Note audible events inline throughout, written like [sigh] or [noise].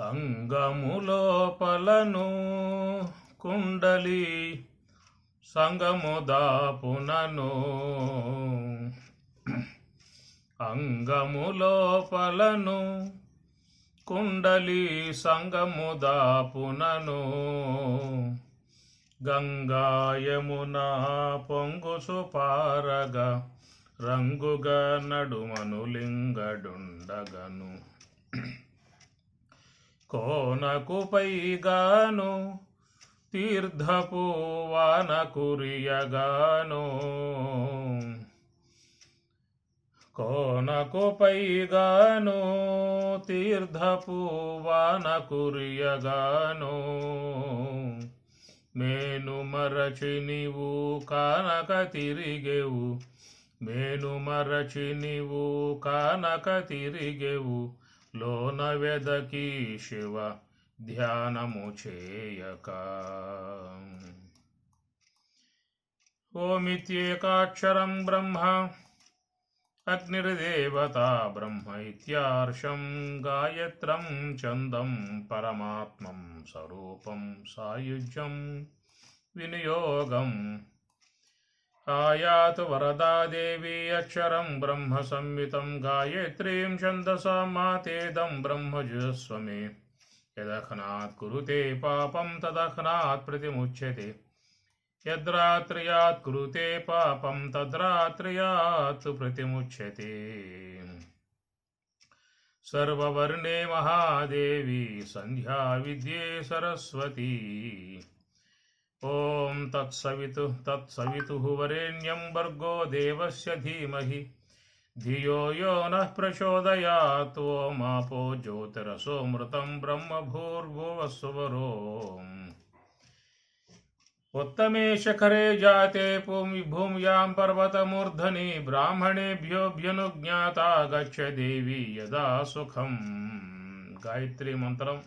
అంగములోపలను కుండలి సంగముదాపునను. అంగములోపలను కుండలి సంగముదాపునను. గంగాయమున పొంగుసు పారగా రంగుగా నడుమను లింగడుండగను. కోనకు పైగాను తీర్థపు వాన కురియగాను కోనకు పైగాను తీర్థపు వాన కురియగాను మేను మరచి నీవు కానక తిరిగేవు మేను మరచి నీవు కానక తిరిగేవు. ो न वेदकी शिव ध्यानमुचेयक ओमित्येकाक्षरं ब्रह्म अग्निर्देवता ब्रह्म इत्यार्षं गायत्रं छन्दं परमात्मं स्वरूपं सायुज्यं विनियोगम् आयात वरदा देवी अक्षरं ब्रह्म संवितं गायत्री छंदसा मातेदं ब्रह्मजुजस्व यदखना यदखनात् कुरुते पापं, तदखनात् प्रतिमुच्यते। यद्रात्र्यात् कुरुते पापं, तद्रात्र्यात् प्रतिमुच्यते। सर्ववर्णे महादेवी, सन्ध्या विद्ये सरस्वती। ओम तत्सवितु तत्सवितु वरेण्यं वर्गो देवस्य धीमहि। धियो यो नः प्रचोदयात् मापो ज्योतिरसो मृतं ब्रह्मभूर्भुवस्वरोम्। उत्तमे शखरे जाते भूम्यां पर्वतमूर्धनि ब्राह्मणेभ्योऽभ्यनुज्ञाता गच्छ देवी यदा सुखम्। गायत्री मन्त्रम्।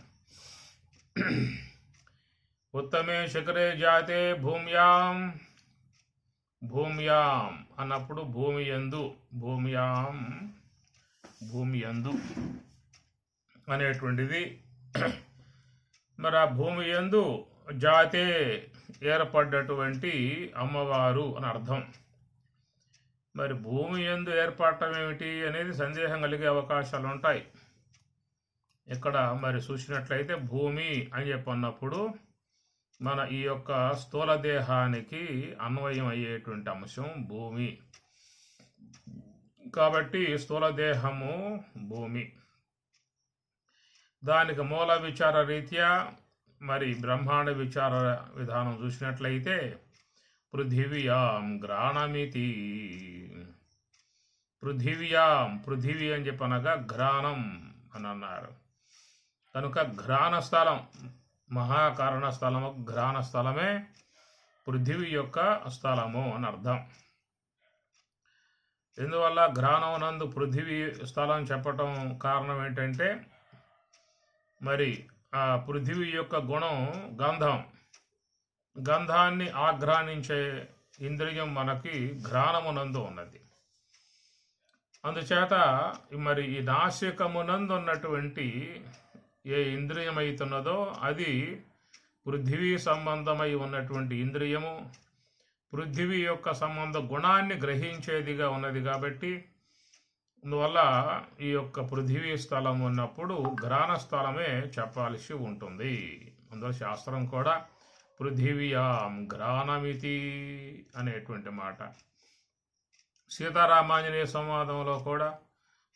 ఉత్తమే శిఖరే జాతే భూమ్యాం. భూమ్యాం అన్నప్పుడు భూమి యందు భూమ్యాం భూమి యందు అనేటువంటిది. మరి ఆ భూమి యందు జాతే ఏర్పడ్డటువంటి అమ్మవారు అని అర్థం. మరి భూమి ఎందు ఏర్పడటం ఏమిటి అనేది సందేహం కలిగే అవకాశాలు ఉంటాయి. ఇక్కడ మరి చూసినట్లయితే భూమి అని చెప్పన్నప్పుడు మన ఈ యొక్క స్థూల దేహానికి అన్వయం అయ్యేటువంటి అంశం భూమి. కాబట్టి స్థూల దేహము భూమి. దానికి మూల విచార రీత్యా మరి బ్రహ్మాండ విచార విధానం చూసినట్లయితే పృథివ్యాం గ్రాణమితి. పృథివ్యాం పృథివీ అని చెప్పనగా ఘ్రాణం అని అన్నారు. కనుక ఘ్రాణ స్థలం మహాకారణ స్థలము ఘ్రాణ స్థలమే పృథివీ యొక్క స్థలము అని అర్థం. ఎందువల్ల ఘ్రాణం నందు పృథివీ స్థలం చెప్పటం కారణం ఏంటంటే మరి ఆ పృథివీ యొక్క గుణం గంధం. గంధాన్ని ఆఘ్రాణించే ఇంద్రియం మనకి ఘ్రాణమునందు ఉన్నది. అందుచేత మరి ఈ నాసికమునందు ఉన్నటువంటి ఏ ఇంద్రియమైతున్నదో అది పృథివీ సంబంధమై ఉన్నటువంటి ఇంద్రియము. పృథివీ యొక్క సంబంధ గుణాన్ని గ్రహించేదిగా ఉన్నది కాబట్టి అందువల్ల ఈ యొక్క పృథివీ స్థలం ఉన్నప్పుడు గ్రాణ స్థలమే చెప్పాల్సి ఉంటుంది. అందువల్ల శాస్త్రం కూడా పృథివ్యాం గ్రాణమితి అనేటువంటి మాట. సీతారామాంజనేయ సంవాదంలో కూడా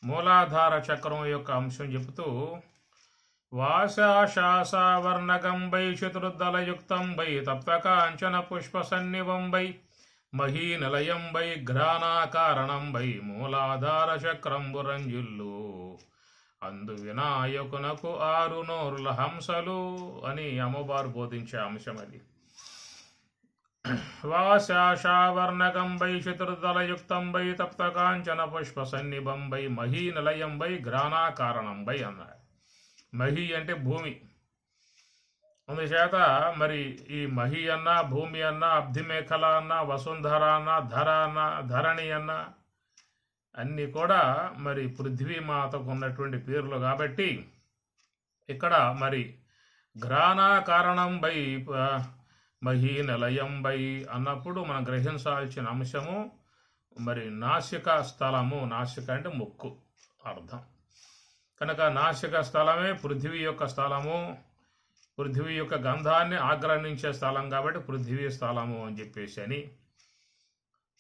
మూలాధార చక్రం యొక్క అంశం చెబుతూ వాశాశాసావర్ణకం వై చతుర్దలయుక్తం వై తప్తకాంచన పుష్ప సన్నివం వై మహీనిలయం వై ఘ్రాణాకారణం వై మూలాధార చక్రంబురంజుల్లు అందు వినాయకునకు ఆరు నోరుల హంసలు అని అమ్మవారు బోధించే అంశం అది. వాశాశావర్ణకం వై చతుర్దలయుక్తం వై తప్తకాంచన పుష్ప సన్నిభం వై మహీనిలయం వై ఘ్రాణాకారణం వై అన్నారు. మహి అంటే భూమి. అందుచేత మరి ఈ మహి అన్న భూమి అన్న అబ్ధిమేఖల అన్న వసుంధర అన్న ధర అన్న ధరణి అన్న అన్నీ కూడా మరి పృథ్వీమాతకు ఉన్నటువంటి పేర్లు కాబట్టి ఇక్కడ మరి ఘ్రానా కారణం బై మహి నిలయం బై అన్నప్పుడు మనం గ్రహించాల్సిన అంశము మరి నాసిక స్థలము. నాసిక అంటే ముక్కు అర్థం. కనుక నాసిక స్థలమే పృథివీ యొక్క స్థలము. పృథివీ యొక్క గంధాన్ని ఆగ్రహించే స్థలం కాబట్టి పృథివీ స్థలము అని చెప్పేసి అని.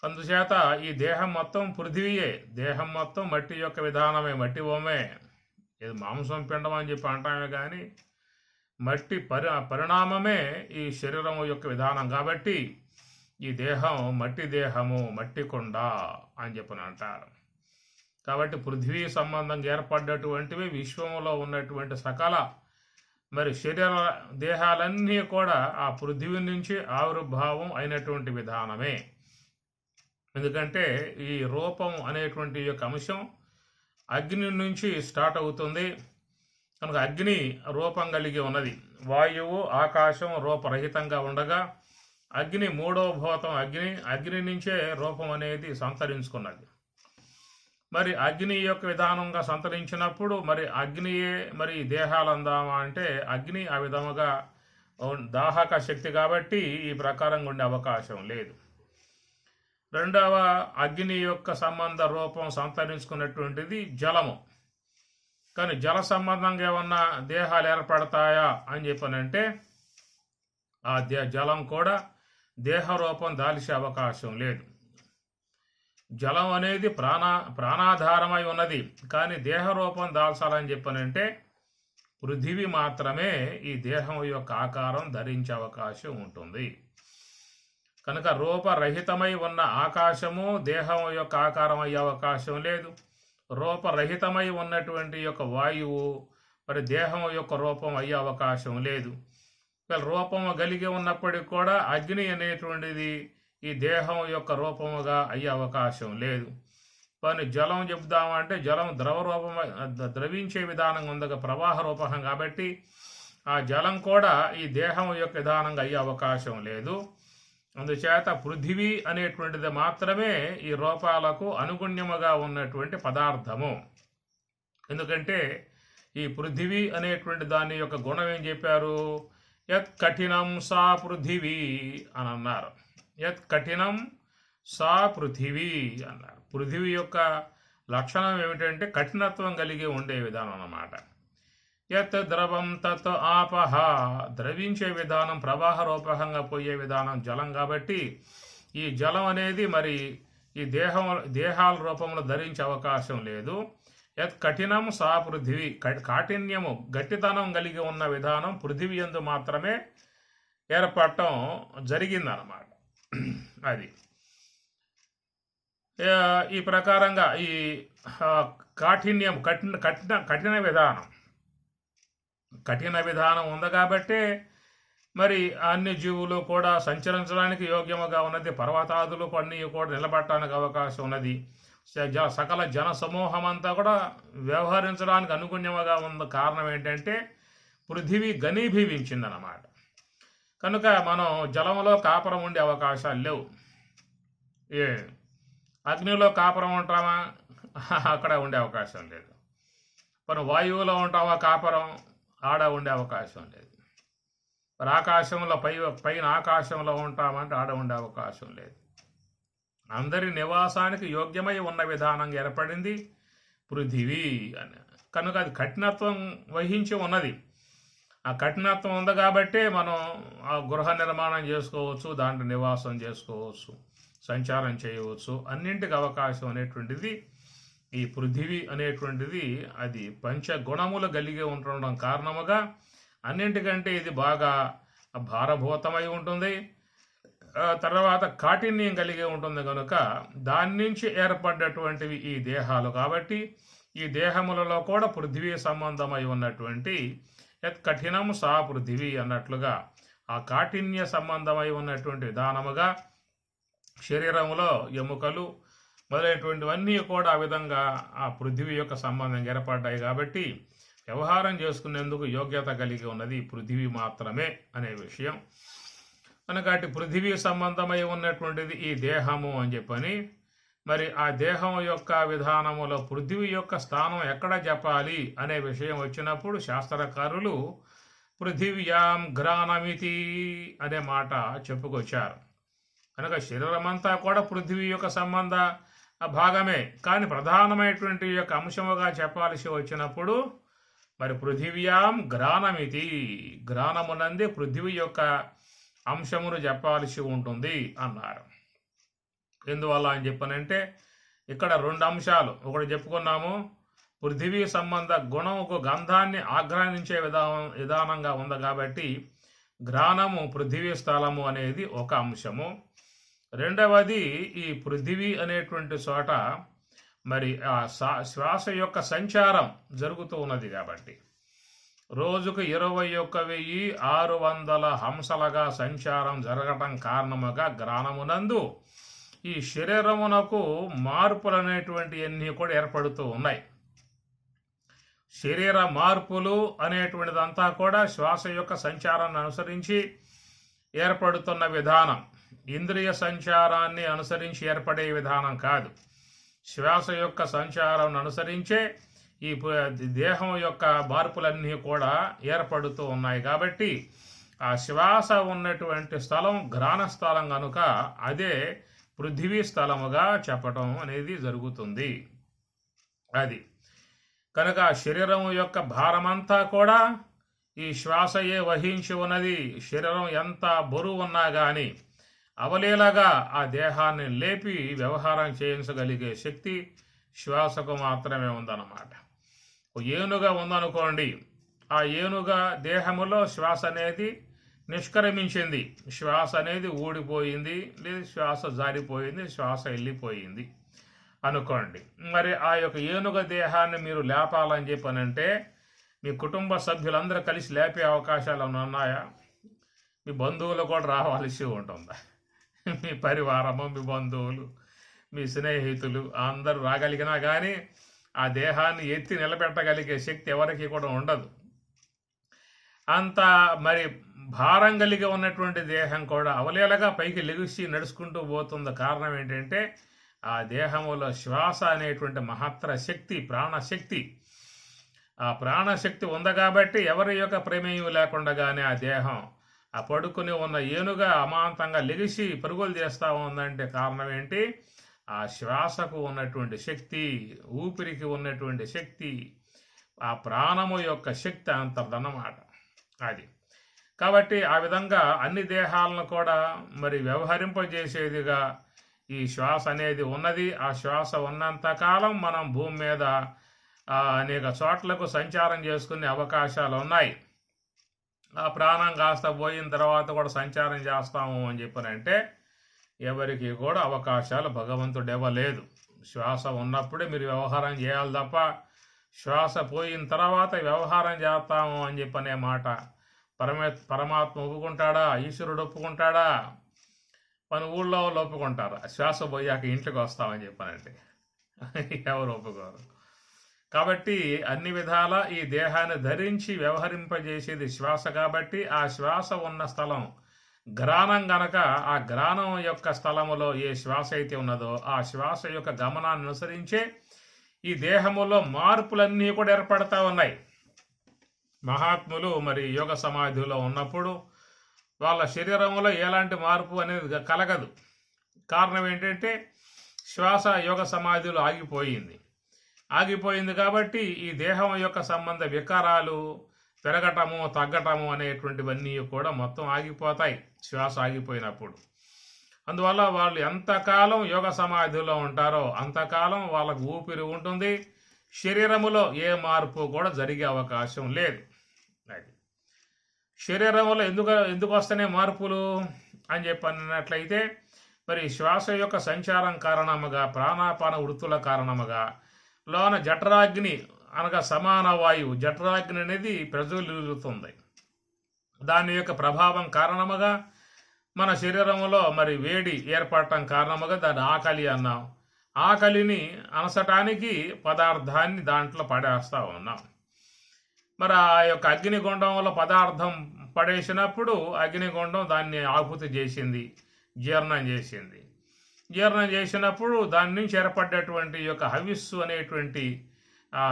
అందుచేత ఈ దేహం మొత్తం పృథివీయే. దేహం మొత్తం మట్టి యొక్క విధానమే మట్టి ఓమే. ఇది మాంసం పిండం అని చెప్పి అంటామే కానీ మట్టి పరి పరిణామమే ఈ శరీరం యొక్క విధానం కాబట్టి ఈ దేహం మట్టి దేహము మట్టి కొండ అని చెప్పని అంటారు. కాబట్టి పృథ్వీ సంబంధంగా ఏర్పడ్డటువంటివి విశ్వంలో ఉన్నటువంటి సకల మరి శరీర దేహాలన్నీ కూడా ఆ పృథ్వీ నుంచి ఆవిర్భావం అయినటువంటి విధానమే. ఎందుకంటే ఈ రూపం అనేటువంటి యొక్క అంశం అగ్ని నుంచి స్టార్ట్ అవుతుంది. కనుక అగ్ని రూపం కలిగి ఉన్నది. వాయువు ఆకాశం రూపరహితంగా ఉండగా అగ్ని మూడవ భూతం అగ్ని అగ్ని నుంచే రూపం అనేది సంతరించుకున్నది. మరి అగ్ని యొక్క విధానంగా సంతరించినప్పుడు మరి అగ్నియే మరి దేహాలు అందామా అంటే అగ్ని ఆ విధముగా దాహక శక్తి కాబట్టి ఈ ప్రకారంగా ఉండే అవకాశం లేదు. రెండవ అగ్ని యొక్క సంబంధ రూపం సంతరించుకున్నటువంటిది జలము. కానీ జల సంబంధంగా ఏమన్నా దేహాలు ఏర్పడతాయా అని చెప్పనంటే ఆ దే జలం కూడా దేహ రూపం దాల్చే అవకాశం లేదు. జలం అనేది ప్రాణ ప్రాణాధారమై ఉన్నది. కానీ దేహ రూపం దాల్చాలని చెప్పనంటే పృథివీ మాత్రమే ఈ దేహం యొక్క ఆకారం ధరించే అవకాశం ఉంటుంది. కనుక రూపరహితమై ఉన్న ఆకాశము దేహం యొక్క ఆకారం అయ్యే అవకాశం లేదు. రూపరహితమై ఉన్నటువంటి యొక్క వాయువు మరి దేహం యొక్క రూపం అయ్యే అవకాశం లేదు. రూపము కలిగి ఉన్నప్పటికీ కూడా అగ్ని అనేటువంటిది ఈ దేహం యొక్క రూపముగా అయ్యే అవకాశం లేదు. కానీ జలం చెబుదామంటే జలం ద్రవ రూపం ద్రవించే విధానం ఉంది ప్రవాహ రూపకం కాబట్టి ఆ జలం కూడా ఈ దేహం యొక్క విధానంగా అయ్యే అవకాశం లేదు. అందుచేత పృథివీ అనేటువంటిది మాత్రమే ఈ రూపాలకు అనుగుణ్యముగా ఉన్నటువంటి పదార్థము. ఎందుకంటే ఈ పృథివీ అనేటువంటి దాని యొక్క గుణం ఏం చెప్పారు? యత్ కఠినం సా పృథివీ అని అన్నారు. యత్ కఠినం సా పృథివీ అన్నారు. పృథివీ యొక్క లక్షణం ఏమిటంటే కఠినత్వం కలిగి ఉండే విధానం అన్నమాట. యత్ ద్రవం తత్ ఆపహ ద్రవించే విధానం ప్రవాహ రూపకంగా పోయే విధానం జలం కాబట్టి ఈ జలం అనేది మరి ఈ దేహం దేహాల రూపంలో ధరించే అవకాశం లేదు. యత్ కఠినం సా పృథివీ కాఠిన్యము గట్టితనం కలిగి ఉన్న విధానం పృథివీ యందు మాత్రమే ఏర్పడటం జరిగిందన్నమాట. [clears throat] అది. ఈ ప్రకారంగా ఈ కాఠిన్యం కఠిన కఠిన కఠిన విధానం. కఠిన విధానం ఉంది కాబట్టి మరి అన్ని జీవులు కూడా సంచరించడానికి యోగ్యముగా ఉన్నది పర్వతాదులు కొన్ని కూడా నిలబడటానికి అవకాశం ఉన్నది. సకల జన సమూహం అంతా కూడా వ్యవహరించడానికి అనుగుణ్యముగా ఉన్న కారణం ఏంటంటే పృథివీ ఘనీభవించిందన్నమాట. కనుక మనం జలంలో కాపురం ఉండే అవకాశాలు లేవు. ఏ అగ్నిలో కాపురం ఉంటామా? [laughs] అక్కడ ఉండే అవకాశం లేదు. మనం వాయువులో ఉంటామా కాపురం? ఆడ ఉండే అవకాశం లేదు. మరి ఆకాశంలో పై పైన ఆకాశంలో ఉంటామంటే ఆడ ఉండే అవకాశం లేదు. అందరి నివాసానికి యోగ్యమై ఉన్న విధానంగా ఏర్పడింది పృథివీ అని. కనుక అది కఠినత్వం వహించి ఉన్నది. ఆ కఠినత్వం ఉంది కాబట్టే మనం ఆ గృహ నిర్మాణం చేసుకోవచ్చు దాంట్లో నివాసం చేసుకోవచ్చు సంచారం చేయవచ్చు. అన్నింటికి అవకాశం అనేటువంటిది ఈ పృథివీ అనేటువంటిది అది పంచగుణములు కలిగి ఉండడం కారణముగా అన్నింటికంటే ఇది బాగా భారభూతమై ఉంటుంది. తర్వాత కాఠిన్యం కలిగి ఉంటుంది కనుక దాని నుంచి ఏర్పడ్డటువంటివి ఈ దేహాలు కాబట్టి ఈ దేహములలో కూడా పృథ్వీ సంబంధమై ఉన్నటువంటి యత్ కఠినం సా పృథివీ అన్నట్లుగా ఆ కాఠిన్య సంబంధమై ఉన్నటువంటి విధానముగా శరీరములో ఎముకలు మొదలైనటువంటివన్నీ కూడా ఆ విధంగా ఆ పృథివీ యొక్క సంబంధం ఏర్పడ్డాయి కాబట్టి వ్యవహారం చేసుకునేందుకు యోగ్యత కలిగి ఉన్నది పృథివీ మాత్రమే అనే విషయం. కనుక అటు పృథివీ సంబంధమై ఉన్నటువంటిది ఈ దేహము అని చెప్పని మరి ఆ దేహం యొక్క విధానములో పృథివీ యొక్క స్థానం ఎక్కడ చెప్పాలి అనే విషయం వచ్చినప్పుడు శాస్త్రకారులు పృథివ్యాం గ్రానమితి అనే మాట చెప్పుకొచ్చారు. కనుక శరీరం అంతా కూడా పృథివీ యొక్క సంబంధ భాగమే. కానీ ప్రధానమైనటువంటి యొక్క అంశముగా చెప్పాల్సి వచ్చినప్పుడు మరి పృథివ్యాం గ్రానమితి గ్రానమునంది పృథివీ యొక్క అంశమును చెప్పాల్సి ఉంటుంది అన్నారు. ఎందువల్ల అని చెప్పనంటే ఇక్కడ రెండు అంశాలు. ఒకటి చెప్పుకున్నాము పృథివీ సంబంధ గుణముకు గంధాన్ని ఆగ్రహించే విధానం విధానంగా ఉంది కాబట్టి గ్రానము పృథివీ స్థలము అనేది ఒక అంశము. రెండవది ఈ పృథివీ అనేటువంటి చోట మరి ఆ శ్వాస యొక్క సంచారం జరుగుతూ ఉన్నది కాబట్టి. రోజుకు ఇరవై ఒక్క వెయ్యి ఆరు వందల హంసలుగా సంచారం జరగటం కారణముగా గ్రానమునందు ఈ శరీరమునకు మార్పులు అనేటువంటివన్నీ కూడా ఏర్పడుతూ ఉన్నాయి. శరీర మార్పులు అనేటువంటిదంతా కూడా శ్వాస యొక్క సంచారాన్ని అనుసరించి ఏర్పడుతున్న విధానం. ఇంద్రియ సంచారాన్ని అనుసరించి ఏర్పడే విధానం కాదు. శ్వాస యొక్క సంచారం అనుసరించే ఈ దేహం యొక్క మార్పులన్నీ కూడా ఏర్పడుతూ ఉన్నాయి కాబట్టి ఆ శ్వాస ఉన్నటువంటి స్థలం గ్రాణ స్థలం కనుక అదే పృథివీ స్థలముగా చెప్పటం అనేది జరుగుతుంది. అది. కనుక శరీరం యొక్క భారమంతా కూడా ఈ శ్వాసయే వహించి ఉన్నది. శరీరం ఎంత బరువు ఉన్నా కానీ అవలీలగా ఆ దేహాన్ని లేపి వ్యవహారం చేయించగలిగే శక్తి శ్వాసకు మాత్రమే ఉందన్నమాట. ఏనుగా ఉందనుకోండి. ఆ ఏనుగా దేహములో శ్వాస అనేది నిష్క్రమించింది. శ్వాస అనేది ఊడిపోయింది లేదు శ్వాస జారిపోయింది శ్వాస వెళ్ళిపోయింది. అనుకోండి. మరి ఆ యొక్క ఏనుగ దేహాన్ని మీరు లేపాలని చెప్పనంటే మీ కుటుంబ సభ్యులందరూ కలిసి లేపే అవకాశాలు ఉన్నాయా? మీ బంధువులు కూడా రావాల్సి ఉంటుందా? మీ పరివారము మీ బంధువులు మీ స్నేహితులు అందరూ రాగలిగినా కానీ ఆ దేహాన్ని ఎత్తి నిలబెట్టగలిగే శక్తి ఎవరికి కూడా ఉండదు. అంత మరి భారం కలిగి ఉన్నటువంటి దేహం కూడా అవలేలగా పైకి లెగిసి నడుచుకుంటూ పోతుంది కారణం ఏంటంటే ఆ దేహములో శ్వాస అనేటువంటి మహత్తర శక్తి ప్రాణశక్తి. ఆ ప్రాణశక్తి ఉంది కాబట్టి ఎవరి యొక్క ప్రమేయం లేకుండానే ఆ దేహం ఆ పడుకుని ఉన్న ఏనుగా అమాంతంగా లెగిసి పరుగులు చేస్తూ ఉందంటే కారణం ఏంటి? ఆ శ్వాసకు ఉన్నటువంటి శక్తి ఊపిరికి ఉన్నటువంటి శక్తి ఆ ప్రాణము యొక్క శక్తి అంతర్దన్నమాట అది. కాబట్టి ఆ విధంగా అన్ని దేహాలను కూడా మరి వ్యవహరింపజేసేదిగా ఈ శ్వాస అనేది ఉన్నది. ఆ శ్వాస ఉన్నంతకాలం మనం భూమి మీద అనేక చోట్లకు సంచారం చేసుకునే అవకాశాలు ఉన్నాయి. ఆ ప్రాణం కాస్త పోయిన తర్వాత కూడా సంచారం చేస్తాము అని చెప్పనంటే ఎవరికి కూడా అవకాశాలు భగవంతుడు ఇవ్వలేదు. శ్వాస ఉన్నప్పుడే మీరు వ్యవహారం చేయాలి తప్ప శ్వాస పోయిన తర్వాత వ్యవహారం చేస్తాము అని చెప్పనే మాట పరమే పరమాత్మ ఒప్పుకుంటాడా? ఈశ్వరుడు ఒప్పుకుంటాడా? మన ఊళ్ళో వాళ్ళు ఒప్పుకుంటారు. శ్వాస పోయాక ఇంట్లోకి వస్తామని చెప్పానంటే. ఎవరు ఒప్పుకోరు. కాబట్టి అన్ని విధాల ఈ దేహాన్ని ధరించి వ్యవహరింపజేసేది శ్వాస కాబట్టి ఆ శ్వాస ఉన్న స్థలం గ్రాణం గనక ఆ గ్రాణం యొక్క స్థలములో ఏ శ్వాస అయితే ఉన్నదో ఆ శ్వాస యొక్క గమనాన్ని అనుసరించే ఈ దేహములో మార్పులన్నీ కూడా ఏర్పడతా ఉన్నాయి. మహాత్ములు మరి యోగ సమాధిలో ఉన్నప్పుడు వాళ్ళ శరీరంలో ఎలాంటి మార్పు అనేది కలగదు. కారణం ఏంటంటే శ్వాస యోగ సమాధిలో ఆగిపోయింది. ఆగిపోయింది కాబట్టి ఈ దేహం యొక్క సంబంధ వికారాలు పెరగటము తగ్గటము అనేటువంటివన్నీ కూడా మొత్తం ఆగిపోతాయి. శ్వాస ఆగిపోయినప్పుడు. అందువల్ల వాళ్ళు ఎంతకాలం యోగ సమాధిలో ఉంటారో అంతకాలం వాళ్ళకు ఊపిరి ఉంటుంది. శరీరములో ఏ మార్పు కూడా జరిగే అవకాశం లేదు. శరీరంలో ఎందుకు ఎందుకు వస్తేనే మార్పులు అని చెప్పినట్లయితే మరి శ్వాస యొక్క సంచారం కారణముగా ప్రాణాపాన వృత్తుల కారణముగా లోన జఠరాగ్ని అనగా సమాన వాయువు జఠరాగ్ని అనేది ప్రజలుతుంది దాని యొక్క ప్రభావం కారణముగా మన శరీరంలో మరి వేడి ఏర్పడటం కారణముగా దాని ఆకలి అన్నాం. ఆకలిని అనసటానికి పదార్థాన్ని దాంట్లో పడేస్తూ ఉన్నాం. మరి ఆ యొక్క అగ్నిగుండంలో పదార్థం పడేసినప్పుడు అగ్నిగుండం దాన్ని ఆహుతి చేసింది జీర్ణం చేసింది. జీర్ణం చేసినప్పుడు దాని నుంచి ఏర్పడ్డటువంటి యొక్క హవిస్సు అనేటువంటి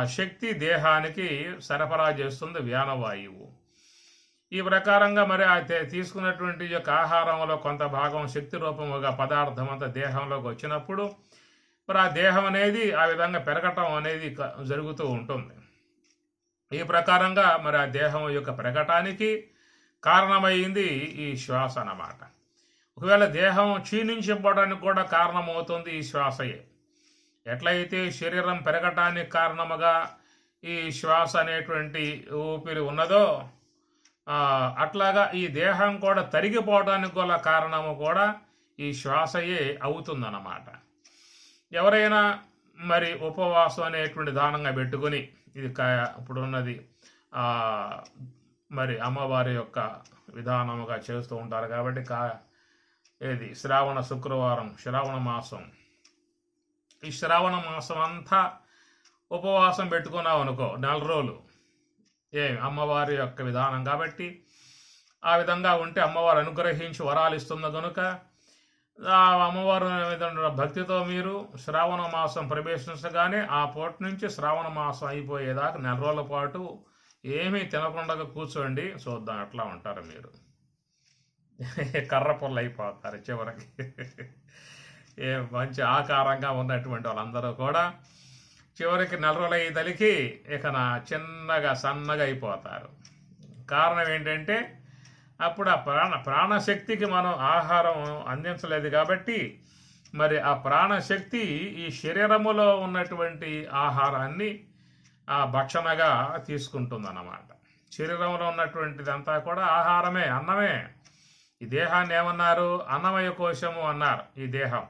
శక్తి దేహానికి సరఫరా చేస్తుంది వ్యానవాయువు. ఈ ప్రకారంగా మరి ఆ తీసుకున్నటువంటి యొక్క ఆహారంలో కొంత భాగం శక్తి రూపముగా పదార్థం అంతా దేహంలోకి వచ్చినప్పుడు మరి ఆ దేహం అనేది ఆ విధంగా పెరగటం అనేది క- జరుగుతూ ఉంటుంది. ఈ ప్రకారంగా మరి ఆ దేహం యొక్క పెరగటానికి కారణమైంది ఈ శ్వాస అన్నమాట. ఒకవేళ దేహం క్షీణించిపోవడానికి కూడా కారణమవుతుంది ఈ శ్వాసయే. ఎట్లయితే శరీరం పెరగటానికి కారణముగా ఈ శ్వాస అనేటువంటి ఊపిరి ఉన్నదో అట్లాగా ఈ దేహం కూడా తరిగిపోవడానికి గల కారణము కూడా ఈ శ్వాసయే అవుతుందన్నమాట. ఎవరైనా మరి ఉపవాసం అనేటువంటి దానంగా పెట్టుకుని ఇది కా- ఇప్పుడున్నది మరి అమ్మవారి యొక్క విధానముగా చేస్తూ ఉంటారు కాబట్టి కా ఏది? శ్రావణ శుక్రవారం శ్రావణ మాసం. ఈ శ్రావణ మాసం అంతా ఉపవాసం పెట్టుకున్నాం అనుకో నెల రోజులు. ఏమి అమ్మవారి యొక్క విధానం కాబట్టి ఆ విధంగా ఉంటే అమ్మవారు అనుగ్రహించి వరాలు ఇస్తుంది కనుక అమ్మవారు భక్తితో మీరు శ్రావణ మాసం ప్రవేశించగానే ఆ పూట నుంచి శ్రావణ మాసం అయిపోయేదాకా నెల రోజుల పాటు ఏమీ తినకుండా కూర్చోండి. చూద్దాం అట్లా ఉంటారు మీరు. [laughs] కర్ర పుల్ల అయిపోతారు చివరికి. ఏ మంచి ఆకారంగా ఉన్నటువంటి వాళ్ళందరూ కూడా చివరికి నెల రోజులు అయ్యేదలికి ఇక నా చిన్నగా సన్నగా అయిపోతారు. కారణం ఏంటంటే అప్పుడు ఆ ప్రాణ ప్రాణశక్తికి మనం ఆహారం అందించలేదు కాబట్టి మరి ఆ ప్రాణశక్తి ఈ శరీరములో ఉన్నటువంటి ఆహారాన్ని ఆ భక్షణగా తీసుకుంటుందన్నమాట. శరీరంలో ఉన్నటువంటిదంతా కూడా ఆహారమే అన్నమే. ఈ దేహాన్ని ఏమన్నారు? అన్నమయ కోశము అన్నారు ఈ దేహం.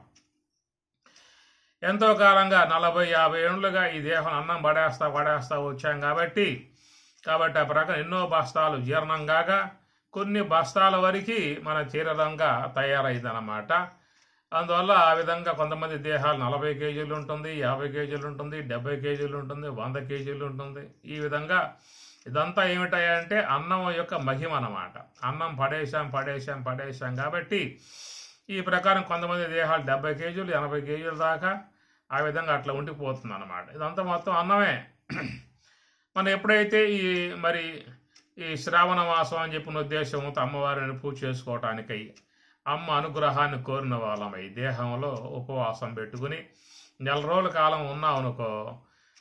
ఎంతో కాలంగా నలభై యాభై ఏళ్ళుగా ఈ దేహం అన్నం పడేస్తా పడేస్తా వచ్చాం కాబట్టి కాబట్టి ఆ ప్రకారం ఎన్నో బస్తాలు జీర్ణం కాగా కొన్ని బస్తాల వరకు మన చీరరంగా తయారైందన్నమాట. అందువల్ల ఆ విధంగా కొంతమంది దేహాలు నలభై కేజీలు ఉంటుంది యాభై కేజీలు ఉంటుంది డెబ్బై కేజీలు ఉంటుంది వంద కేజీలు ఉంటుంది. ఈ విధంగా ఇదంతా ఏమిటాయంటే అన్నం యొక్క మహిమ అన్నమాట. అన్నం పడేశాం పడేశాం పడేశాం కాబట్టి ఈ ప్రకారం కొంతమంది దేహాలు డెబ్బై కేజీలు ఎనభై కేజీల దాకా ఆ విధంగా అట్లా ఉండిపోతుంది అన్నమాట ఇదంతా మొత్తం అన్నమే. మనం ఎప్పుడైతే ఈ మరి ఈ శ్రావణ మాసం అని చెప్పిన ఉద్దేశంతో అమ్మవారిని పూజ చేసుకోవటానికై అమ్మ అనుగ్రహాన్ని కోరిన వాళ్ళమై దేహంలో ఉపవాసం పెట్టుకుని నెల రోజుల కాలం ఉన్నాం అనుకో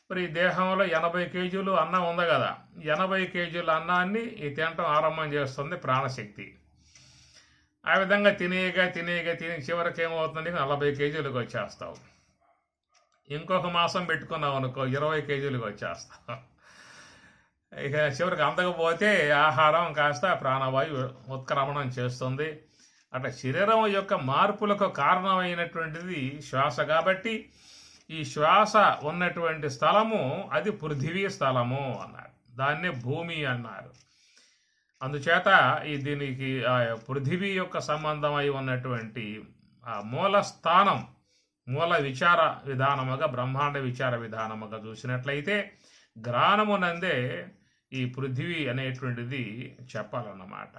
మరి ఈ దేహంలో ఎనభై కేజీలు అన్నం ఉంది కదా ఎనభై కేజీల అన్నాన్ని ఈ తినటం ఆరంభం చేస్తుంది ప్రాణశక్తి. ఆ విధంగా తినేయగా తినేయగా తిని చివరికి ఏమవుతుంది నలభై కేజీలకు వచ్చేస్తావు. ఇంకొక మాసం పెట్టుకున్నావు అనుకో ఇరవై కేజీలకు వచ్చేస్తావు. ఇక చివరికి అందకపోతే ఆహారం కాస్త ప్రాణవాయు ఉత్క్రమణం చేస్తుంది. అట్లా శరీరం యొక్క మార్పులకు కారణమైనటువంటిది శ్వాస కాబట్టి ఈ శ్వాస ఉన్నటువంటి స్థలము అది పృథివీ స్థలము అన్నారు దాన్నే భూమి అన్నారు. అందుచేత ఈ దీనికి ఆ పృథివీ యొక్క సంబంధమై ఉన్నటువంటి మూల స్థానం మూల విచార విధానముగా బ్రహ్మాండ విచార విధానముగా చూసినట్లయితే గ్రానమునందే ఈ పృథివీ అనేటువంటిది చెప్పాలన్నమాట.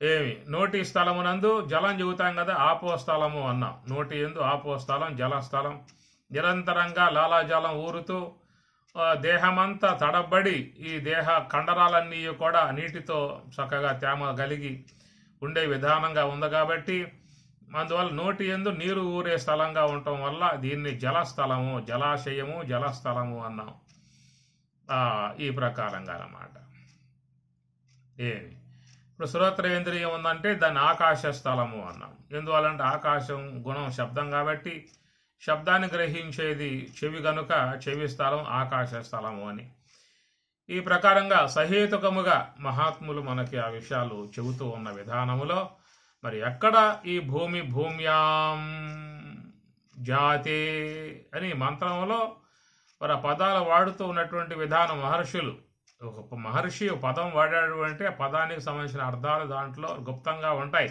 ఏమి? నోటి స్థలమునందు జలం చెబుతాం కదా ఆపో స్థలము అన్నాం. నోటి ఎందు ఆపో స్థలం జలస్థలం నిరంతరంగా లాలాజలం ఊరుతూ దేహమంతా తడబడి ఈ దేహ కండరాలన్నీ కూడా నీటితో చక్కగా తేమ కలిగి ఉండే విధానంగా ఉంది కాబట్టి అందువల్ల నోటి ఎందు నీరు ఊరే స్థలంగా ఉండటం వల్ల దీన్ని జలస్థలము జలాశయము జలస్థలము అన్నాం. ఈ ప్రకారంగా అన్నమాట ఏమి? ఇప్పుడు శ్రోత్రేంద్రియం ఉందంటే దాన్ని ఆకాశ స్థలము అన్నాం. ఎందువల్లంటే ఆకాశం గుణం శబ్దం కాబట్టి శబ్దాన్ని గ్రహించేది చెవి గనుక చెవి స్థలం ఆకాశ స్థలము అని. ఈ ప్రకారంగా సహేతుకముగా మహాత్ములు మనకి ఆ విషయాలు చెబుతూ ఉన్న విధానములో మరి ఎక్కడ ఈ భూమి భూమ్యాం జాతే అని మంత్రంలో మరి ఆ పదాలు వాడుతూ ఉన్నటువంటి విధానం మహర్షులు. ఒక మహర్షి ఒక పదం వాడాడు అంటే ఆ పదానికి సంబంధించిన అర్థాలు దాంట్లో గుప్తంగా ఉంటాయి.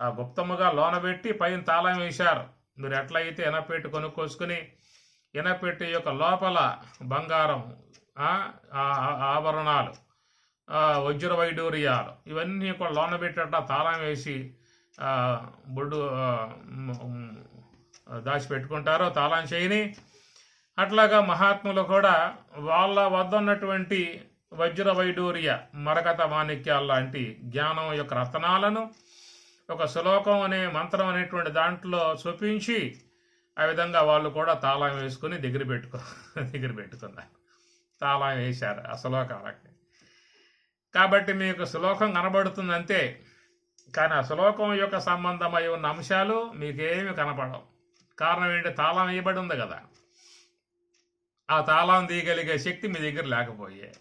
ఆ గుప్తముగా లోనబెట్టి పైన తాళం వేశారు. మీరు ఎట్లయితే ఎనపెట్టి కొనుక్కోసుకుని ఎనపెట్టి యొక్క లోపల బంగారం ఆభరణాలు వజ్ర వైడూర్యాలు ఇవన్నీ కూడా లోనబెట్టేట తాళం వేసి బొడ్డు దాచిపెట్టుకుంటారు తాళం చేయని అట్లాగా మహాత్ములు కూడా వాళ్ళ వద్ద ఉన్నటువంటి వజ్ర వైడూర్య మరకత మాణిక్యాల లాంటి జ్ఞానం యొక్క రత్నాలను ఒక శ్లోకం అనే మంత్రం అనేటువంటి దాంట్లో చూపించి ఆ విధంగా వాళ్ళు కూడా తాళం వేసుకుని దగ్గర పెట్టుకో దగ్గర పెట్టుకున్నారు. తాళం వేశారు ఆ శ్లోకాలకి. కాబట్టి మీకు శ్లోకం కనబడుతుందంతే కానీ ఆ శ్లోకం యొక్క సంబంధమై ఉన్న అంశాలు మీకేమి కనపడవు. కారణం ఏంటి? తాళం వేయబడి ఉంది కదా. ఆ తాళం తీయగలిగే శక్తి మీ దగ్గర లేకపోయే.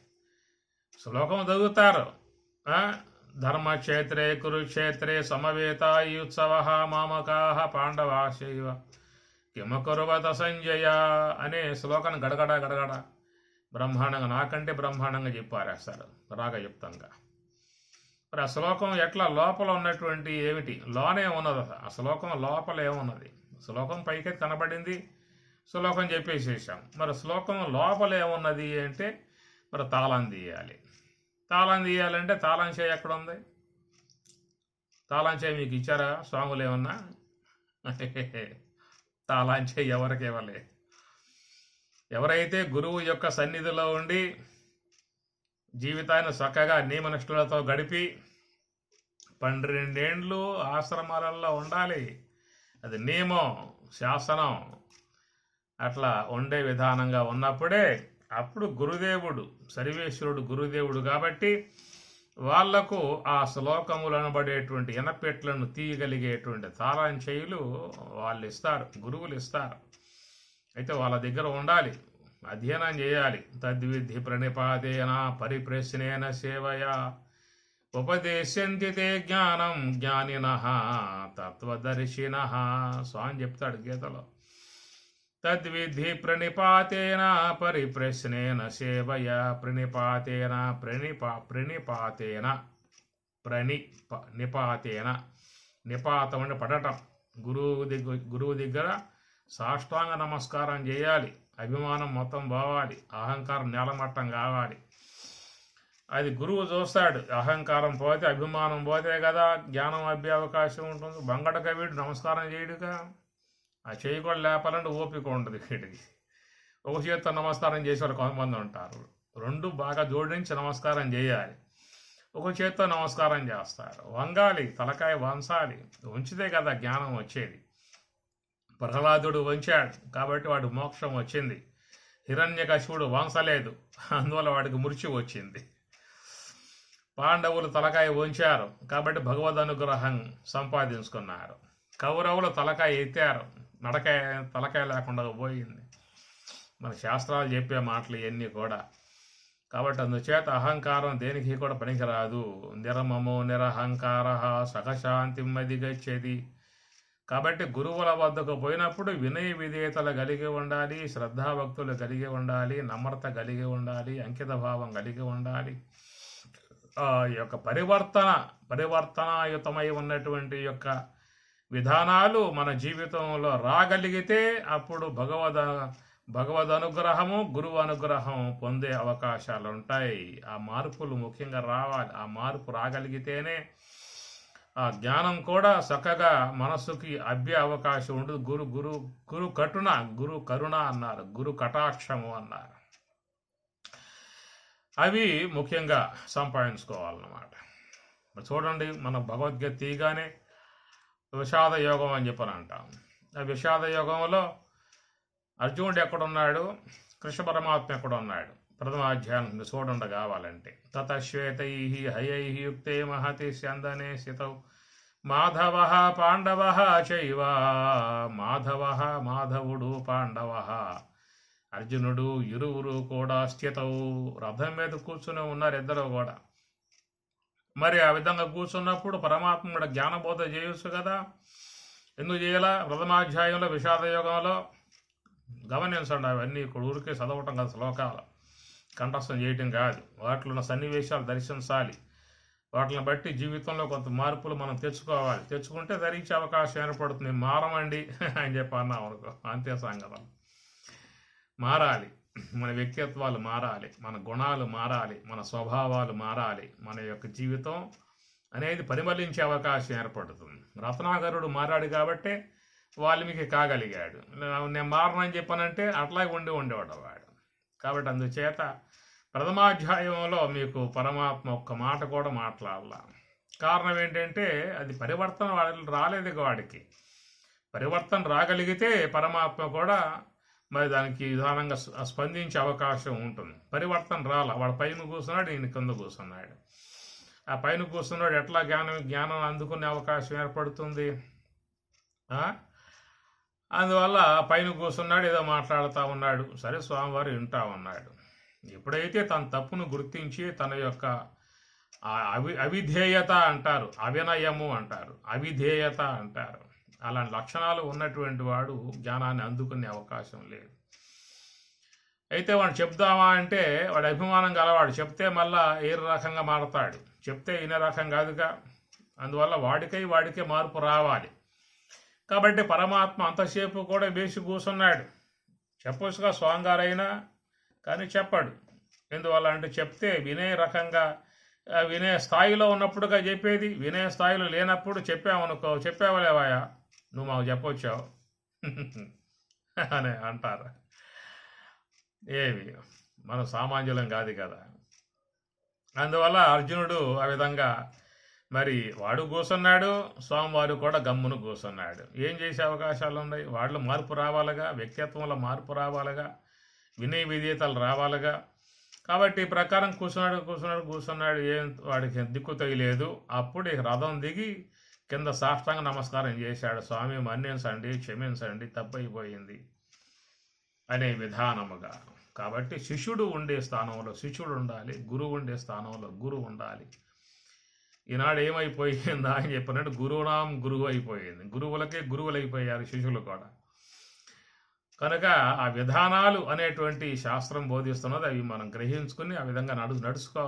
శ్లోకం చదువుతారు. ధర్మక్షేత్రే కురుక్షేత్రే సమవేతాయుత్సవ మామకా పాండవాశైవ కిమకురువత సంజయ అనే శ్లోకం గడగడ గడగడ. బ్రహ్మాండంగా నాకంటే బ్రహ్మాండంగా చెప్పారేస్తారు. రాగయుక్తంగా. మరి ఆ శ్లోకం ఎట్లా? లోపల ఉన్నటువంటి ఏమిటి? లోనే ఉన్నది ఆ శ్లోకం లోపల ఏమున్నది? శ్లోకం పైకి కనబడింది. శ్లోకం చెప్పేసేసాం. మరి శ్లోకం లోపల ఏమున్నది అంటే మరి తాళం తీయాలి. తాళం తీయాలంటే తాళం చేయి ఎక్కడ ఉంది తాళం చేయి మీకు ఇచ్చారా స్వాములు ఏమన్నా? తాళం చేయి ఎవరికి ఇవ్వలే. ఎవరైతే గురువు యొక్క సన్నిధిలో ఉండి జీవితాన్ని చక్కగా నియమనిష్ఠులతో గడిపి పన్నెండేండ్లు ఆశ్రమాలలో ఉండాలి. అది నియమం శాసనం. అట్లా ఉండే విధానంగా ఉన్నప్పుడే అప్పుడు గురుదేవుడు సర్వేశ్వరుడు గురుదేవుడు కాబట్టి వాళ్ళకు ఆ శ్లోకములు పడేటువంటి ఎనపెట్లను తీయగలిగేటువంటి తాళం చేయులు వాళ్ళు ఇస్తారు గురువులు ఇస్తారు. అయితే వాళ్ళ దగ్గర ఉండాలి అధ్యయనం చేయాలి. తద్విధి ప్రణిపాదేన పరిప్రశ్నేన సేవయ ఉపదేశంతి తే జ్ఞానం జ్ఞానిన తత్వదర్శిన. స్వామి చెప్తాడు గీతలో. తద్విధి ప్రణిపాతేన పరిప్రశ్నేన సేవయ ప్రణిపాతేన ప్రణిపా ప్రణిపాతేన ప్రణి నిపాతేన. నిపాతం అంటే పడటం. గురువు దగ్గర గురువు దగ్గర సాష్టాంగ నమస్కారం చేయాలి. అభిమానం మొత్తం పోవాలి. అహంకారం నేలమట్టం కావాలి. అది గురువు చూస్తాడు. అహంకారం పోతే అభిమానం పోతే కదా జ్ఞానం అబ్బే అవకాశం ఉంటుంది. బంగడ కవిడు నమస్కారం చేయడుగా. ఆ చేయి కూడా లేపాలంటే ఓపిక ఉంటుంది వీటికి ఒక చేతితో నమస్కారం చేసేవారు కొంతమంది ఉంటారు. రెండు బాగా జోడించి నమస్కారం చేయాలి. ఒక చేత్తో నమస్కారం చేస్తారు. వంగాలి తలకాయ వంచాలి. ఉంచితే కదా జ్ఞానం వచ్చేది. ప్రహ్లాదుడు వంచాడు కాబట్టి వాడు మోక్షం వచ్చింది. హిరణ్యకశివుడు వంచలేదు. అందువల్ల వాడికి మృత్యు వచ్చింది. పాండవులు తలకాయ వంచారు కాబట్టి భగవద్ అనుగ్రహం సంపాదించుకున్నారు. కౌరవులు తలకాయ ఎత్తారు. నడకాయ తలకాయ లేకుండా పోయింది. మన శాస్త్రాలు చెప్పే మాటలు ఇవన్నీ కూడా. కాబట్టి అందుచేత అహంకారం దేనికి కూడా పనికిరాదు. నిరమమో నిరహంకార సహశాంతిమది గచ్చేది కాబట్టి గురువుల వద్దకు పోయినప్పుడు వినయ విధేయతలు కలిగి ఉండాలి శ్రద్ధాభక్తులు కలిగి ఉండాలి నమ్రత కలిగి ఉండాలి అంకిత భావం కలిగి ఉండాలి. ఆ యొక్క పరివర్తన పరివర్తనాయుతమై ఉన్నటువంటి యొక్క విధానాలు మన జీవితంలో రాగలిగితే అప్పుడు భగవద్ భగవద్ అనుగ్రహము గురువు అనుగ్రహం పొందే అవకాశాలు ఉంటాయి ఆ మార్పులు ముఖ్యంగా రావాలి ఆ మార్పు రాగలిగితేనే ఆ జ్ఞానం కూడా చక్కగా మనస్సుకి అబ్బే అవకాశం ఉండదు గురు గురు గురు కటున గురు కరుణ అన్నారు గురు కటాక్షము అన్నారు. అవి ముఖ్యంగా సంపాదించుకోవాలన్నమాట. చూడండి మన భగవద్గీత తీయగానే విషాద యోగం అని చెప్పని అంటాం ఆ విషాద యోగంలో అర్జునుడు ఎక్కడున్నాడు? కృష్ణ పరమాత్మ ఎక్కడున్నాడు? ప్రథమ అధ్యాయం చూడండి కావాలంటే. తతశ్వేతై హయై యుక్తే మహతి స్యందనే స్థితౌ. మాధవ పాండవ చైవ. మాధవ మాధవుడు పాండవ. అర్జునుడు ఇరువురు కూడా స్థితవు రథం మీద కూర్చుని ఉన్నారు ఇద్దరు కూడా. మరి ఆ విధంగా కూర్చున్నప్పుడు పరమాత్మ జ్ఞానబోధ చేయొచ్చు కదా. ఎందుకు చేయాలా? ప్రథమాధ్యాయంలో విషాద యోగంలో గమనించండి అవన్నీ ఇక్కడ ఊరికే చదవటం కదా శ్లోకాలు. కంఠస్థం చేయటం కాదు. వాటిలో ఉన్న సన్నివేశాలు దర్శించాలి. వాటిని బట్టి జీవితంలో కొంత మార్పులు మనం తెచ్చుకోవాలి. తెచ్చుకుంటే ధరించే అవకాశం ఏర్పడుతుంది. మారమండి [laughs] అని చెప్పి అన్నాం అనుకో. అంతే సంగతం. మారాలి. మన వ్యక్తిత్వాలు మారాలి మన గుణాలు మారాలి మన స్వభావాలు మారాలి మన యొక్క జీవితం అనేది పరిమళించే అవకాశం ఏర్పడుతుంది. రత్నాకరుడు మారాడు కాబట్టే వాల్మీకి కాగలిగాడు. నేను మారనని చెప్పానంటే అట్లాగే ఉండి ఉండేవాడు వాడు. కాబట్టి అందుచేత ప్రథమాధ్యాయంలో మీకు పరమాత్మ ఒక్క మాట కూడా మాట్లాడాల. కారణం ఏంటంటే అది పరివర్తన వాడి రాలేదు వాడికి. పరివర్తన రాగలిగితే పరమాత్మ కూడా మరి దానికి విధానంగా స్పందించే అవకాశం ఉంటుంది. పరివర్తన రాల. వాడు పైన కూర్చున్నాడు ఈయన కింద కూర్చున్నాడు. ఆ పైన కూర్చున్నాడు ఎట్లా జ్ఞానం జ్ఞానం అందుకునే అవకాశం ఏర్పడుతుంది? అందువల్ల పైన కూర్చున్నాడు ఏదో మాట్లాడుతూ ఉన్నాడు. సరే స్వామివారు వింటా ఉన్నాడు. ఎప్పుడైతే తన తప్పును గుర్తించి తన యొక్క అవి అవిధేయత అంటారు అవినయము అంటారు అవిధేయత అంటారు. అలాంటి లక్షణాలు ఉన్నటువంటి వాడు జ్ఞానాన్ని అందుకునే అవకాశం లేదు. అయితే వాడు చెప్దామా అంటే వాడు అభిమానం గలవాడు. చెప్తే మళ్ళా ఏ రకంగా మారతాడు? చెప్తే ఈయన రకం కాదుగా. అందువల్ల వాడికై వాడికే మార్పు రావాలి. కాబట్టి పరమాత్మ అంతసేపు కూడా వేసి కూర్చున్నాడు. చెప్పొచ్చుగా స్వాంగారైనా కానీ చెప్పాడు. ఎందువల్ల అంటే చెప్తే వినే రకంగా వినే స్థాయిలో ఉన్నప్పుడుగా చెప్పేది వినే స్థాయిలో లేనప్పుడు చెప్పామనుకో చెప్పావలేవాయా? నువ్వు మాకు చెప్పొచ్చావు అని అంటారు ఏవి మనం సామాన్యులం కాదు కదా. అందువల్ల అర్జునుడు ఆ విధంగా మరి వాడు కూర్చున్నాడు స్వామివారు కూడా గమ్మును కూర్చున్నాడు ఏం చేసే అవకాశాలు ఉన్నాయి? వాళ్ళు మార్పు రావాలిగా వ్యక్తిత్వంలో మార్పు రావాలిగా వినయ విధేయతలు రావాలిగా. కాబట్టి ఈ ప్రకారం కూర్చున్నాడు కూర్చున్నాడు కూర్చున్నాడు ఏం వాడికి దిక్కు తగిలేదు. అప్పుడు రథం దిగి కింద సాష్టాంగ నమస్కారం చేశాడు. స్వామి మన్నించండి క్షమించండి తప్పైపోయింది అనే విధానముగా. కాబట్టి శిష్యుడు ఉండే స్థానంలో శిష్యుడు ఉండాలి గురువు ఉండే స్థానంలో గురువు ఉండాలి. ఈనాడు ఏమైపోయిందా అని చెప్పినట్టు గురువునాం గురువు అయిపోయింది. గురువులకే గురువులు అయిపోయారు శిష్యులు కూడా. కనుక ఆ విధానాలు అనేటువంటి శాస్త్రం బోధిస్తున్నది అవి మనం గ్రహించుకుని ఆ విధంగా నడు నడుచుకోవాలి